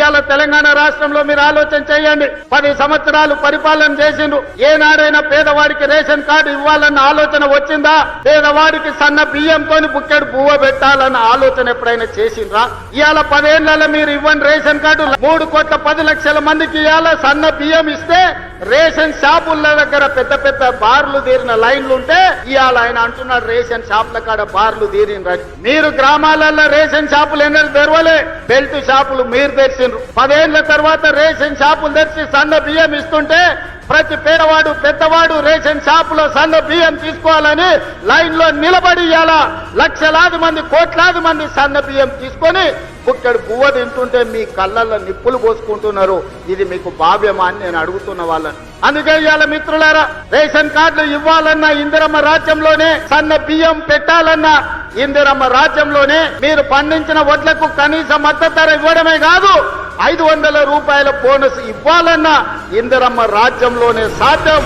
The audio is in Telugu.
ఇవాళ తెలంగాణ రాష్ట్రంలో మీరు ఆలోచన చేయండి. పది సంవత్సరాలు పరిపాలన చేసిండ్రు. ఏనాడైనా పేదవాడికి రేషన్ కార్డు ఇవ్వాలన్న ఆలోచన వచ్చిందా? పేదవాడికి సన్న బియ్యంతో బుక్కెడు పువ్వ పెట్టాలన్న ఆలోచన ఎప్పుడైనా చేసిండ్రా? ఇవాళ పదేళ్ళలో మీరు ఇవ్వండి రేషన్ కార్డు మూడు కోట్ల పది లక్షల మందికి ఇవాళ సన్న బియ్యం ఇస్తే రేషన్ షాపుల దగ్గర పెద్ద పెద్ద బార్లు తీరిన లైన్లు ఉంటే ఇవాళ ఆయన అంటున్నాడు రేషన్ షాపుల కాడ బార్లు తీరిండ్రని మీరు గ్రామాలలో రేషన్ షాపులు ఎన్నెలు తెరవలే. బెల్ట్ షాపులు మీరు తెరిచిండ్రు. పదేళ్ళ తర్వాత రేషన్ షాపులు తెరిచి సన్న బియ్యం ఇస్తుంటే ప్రతి పేదవాడు పెద్దవాడు రేషన్ షాపులో సన్న బియ్యం తీసుకోవాలని లైన్లో నిలబడి ఇవాళ లక్షలాది మంది కోట్లాది మంది సన్న బియ్యం తీసుకొని బుక్కడు పువ్వ తింటుంటే మీ కళ్ళల్లో నిప్పులు పోసుకుంటున్నారు. ఇది మీకు భావ్యమా అని నేను అడుగుతున్న వాళ్ళని. అందుకే ఇవాళ మిత్రులారా రేషన్ కార్డులు ఇవ్వాలన్నా ఇందిరమ్మ రాజ్యంలోనే సన్న బియ్యం పెట్టాలన్నా ఇందిరమ్మ రాజ్యంలోనే మీరు పండించిన వడ్లకు కనీస మద్దతు ధర ఇవ్వడమే కాదు ఐదు వందల రూపాయల బోనస్ ఇవ్వాలన్నా ఇందిరమ్మ రాజ్యంలోనే సాధ్యం.